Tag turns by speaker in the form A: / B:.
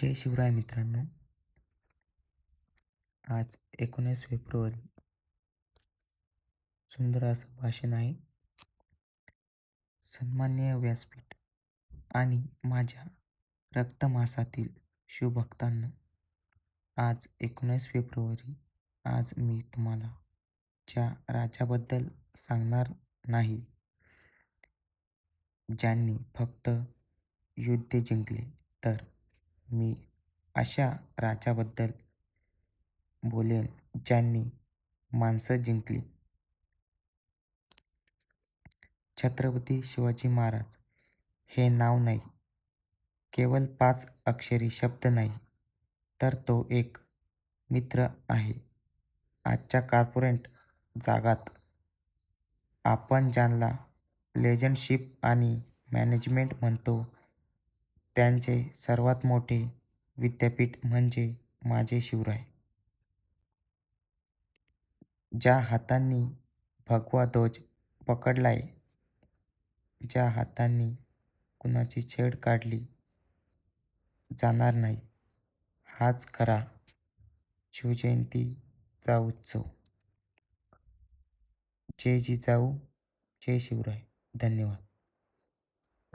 A: जय शिवराय मित्रांनो. आज एकोणीस फेब्रुवारी. सुंदर असं भाषण आहे. सन्मान्य व्यासपीठ आणि माझ्या रक्तमासातील शिवभक्तांना आज एकोणीस फेब्रुवारी आज मी तुम्हाला ज्या राजाबद्दल सांगणार नाही ज्यांनी फक्त युद्ध जिंकले तर मी अशा राजाबद्दल बोलेन ज्यांनी माणसं जिंकली. छत्रपती शिवाजी महाराज हे नाव नाही केवळ पाच अक्षरी शब्द नाही तर तो एक मित्र आहे. आजच्या कॉर्पोरेट जागात आपण ज्यांना लेजंडशिप आणि मॅनेजमेंट म्हणतो त्यांचे सर्वात मोठे विद्यापीठ म्हणजे माझे शिवराय ज्या हातांनी भगवा ध्वज पकडलाय ज्या हातांनी कुणाची छेड काढली जाणार नाही हाच खरा शिवजयंतीचा उत्सव. जय जिजाऊ जय शिवराय धन्यवाद.